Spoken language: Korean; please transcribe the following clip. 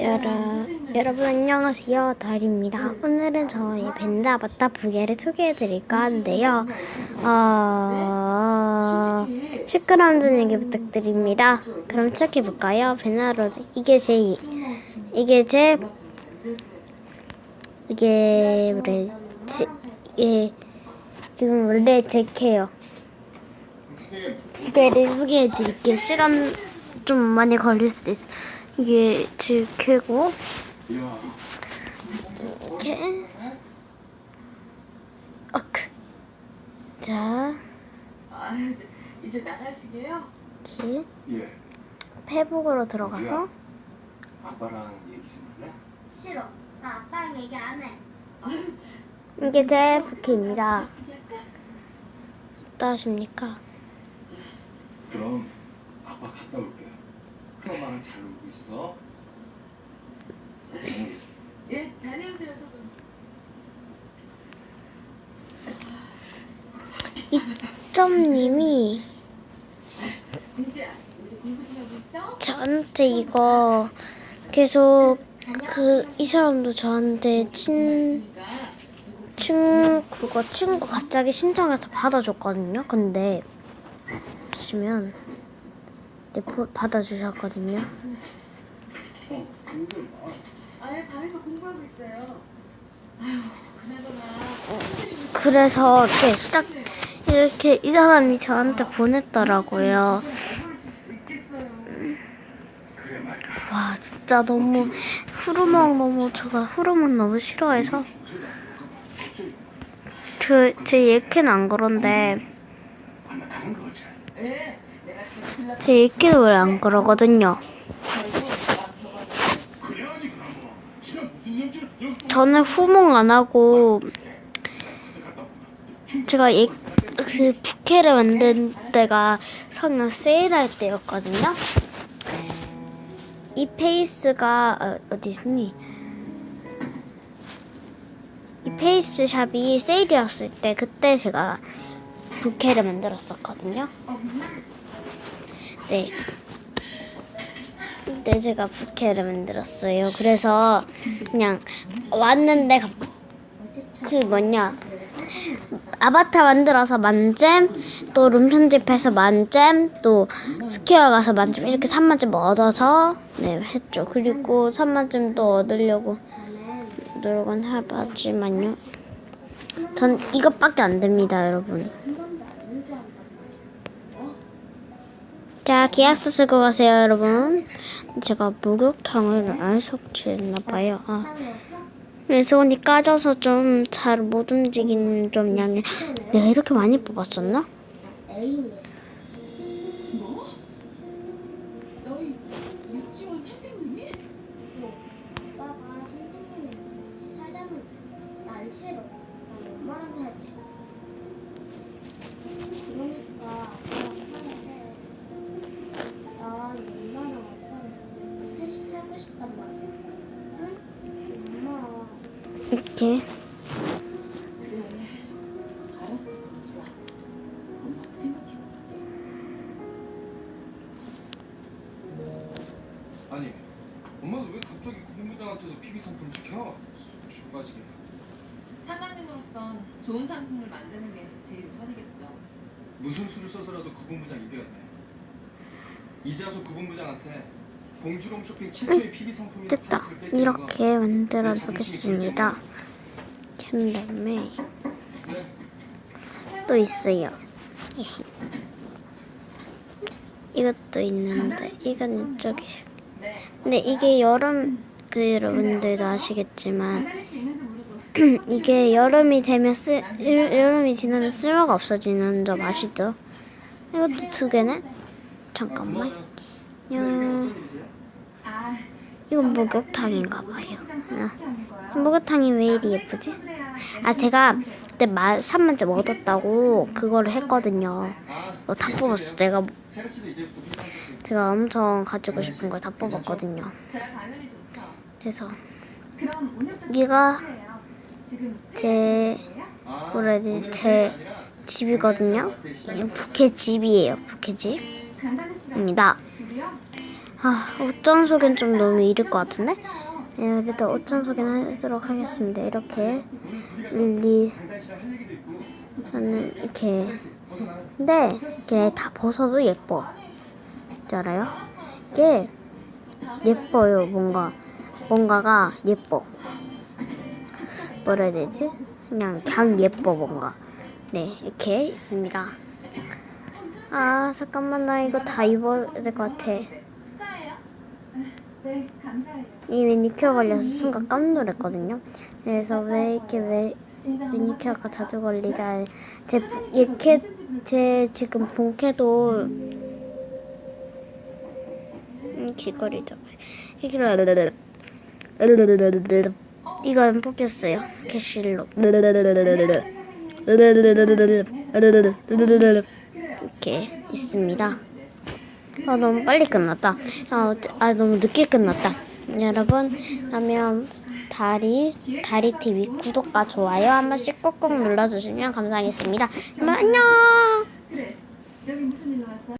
여러, 여러분 안녕하세요. 달입니다. 오늘은 저희 벤다바타 부계를 소개해드릴까 하는데요. 어... 시끄러운 전 얘기 부탁드립니다. 그럼 시작해볼까요? 베나로 이게 제 이게 제 이게 뭐랬지 이게 지금 원래 제 캐요. 부계를 소개해드릴게요. 시간 좀 많이 걸릴 수도 있어 이게 제 캐고 이렇게 어크 자 아, 이제, 이제 나가시게요? 이렇게 예. 페북으로 들어가서 아빠랑 얘기 좀 할래? 싫어. 나 아빠랑 얘기 안 해. 이게 제 부캐입니다 어떠십니까? 그럼. 큰 엄마랑 잘 놀고 있어. 다녀오겠습니다. 예, 다녀오세요, 서분. 점님이 은지야, 요새 공부 좀 하고 있어? 저한테 이거 계속 그 이 사람도 저한테 친 있으니까 친 그거 친구 갑자기 신청해서 받아줬거든요. 근데 보시면 네, 보- 받아주셨거든요. 아예 방에서 공부하고 있어요. 아휴, 그나저나 그래서 이렇게 시작 이렇게 이 사람이 저한테 보냈더라고요. 와 진짜 너무 후루먹 너무 제가 후루먹 너무 싫어해서 저제 예캐는 안 그런데 제 예캐는 원래 안 그러거든요. 저는 후몽 안 하고. 제가 예, 그 부캐를 만든 때가 성년 세일할 때였거든요. 이 페이스가 어, 어디 있니? 이 페이스 샵이 세일이었을 때 그때 제가 부캐를 만들었었거든요. 네. 그때 제가 부캐를 만들었어요. 그래서 그냥 왔는데 갑- 그 뭐냐 아바타 만들어서 만잼 또 룸 편집해서 만잼 또 스퀘어 가서 만잼 이렇게 3만점 얻어서 네 했죠 그리고 3만점 또 얻으려고 노력은 해봤지만요 전 이것밖에 안 됩니다 여러분. 자 계약서 쓰고 가세요 여러분. 제가 목욕탕을 안 섭취했나봐요. 아. 그래서 손이 까져서 좀 잘 못 움직이는 좀 양이 내가 이렇게 많이 뽑았었나? 애인 이렇게 그래. 알았어, 좋아. 엄마가 생각해볼게. 아니, 엄마는 왜 갑자기 구분부장한테도 PB 상품 시켜? 기 빠지게. 사장님으로선 좋은 상품을 만드는 게 제일 우선이겠죠. 무슨 수를 써서라도 구분부장 이겨야 돼. 이제 와서 구분부장한테 상품이 됐다 이렇게 만들어 보겠습니다 한 다음에 또 있어요 이것도 있는데 이건 이쪽에 네. 근데 이게 여름 그 여러분들도 아시겠지만 이게 여름이 되면 쓰 여- 여름이 지나면 쓸모가 없어지는 점 아시죠? 이것도 두 개네. 잠깐만. 요 아, 이건 목욕탕인가 봐요. 아, 목욕탕이 왜 이리 예쁘지? 아 제가 그때 말 3만점 얻었다고 그거를 했거든요. 어, 다 뽑았어. 내가 상품 제가 엄청 가지고 싶은 걸 다 뽑았거든요. 그래서 얘가 제 아, 뭐라 해야 되지? 제 집이거든요. 이 부캐 집이에요. 부캐 집 입니다. 아, 옷장 소개는 좀 너무 이를 것 같은데? 예, 그래도 옷장 소개는 하도록 하겠습니다. 이렇게 릴리 장단씨랑 할 얘기도 있고 저는 이렇게 근데 이게 다 벗어도 예뻐. 줄 알아요? 이게 예뻐요. 뭔가 뭔가가 예뻐. 뭐라 해야 되지? 그냥 그냥 예뻐 뭔가. 네 이렇게 있습니다. 아 잠깐만 나 이거 다 입어야 될 것 같아. 네. 이 매니큐어 걸려서 순간 깜짝 놀랐거든요. 그래서 왜 이렇게 왜 매니큐어가 자주 걸리자 제 이렇게 제 지금 본캐도 음, 귀걸이죠. 이거 이건 뽑혔어요. 캐실로 이렇게 있습니다. 아 너무 빨리 끝났다. 아, 아 너무 늦게 끝났다. 여러분 그러면 다리 다리 TV 구독과 좋아요 한 번씩 꼭꼭 눌러주시면 감사하겠습니다. 그럼 안녕.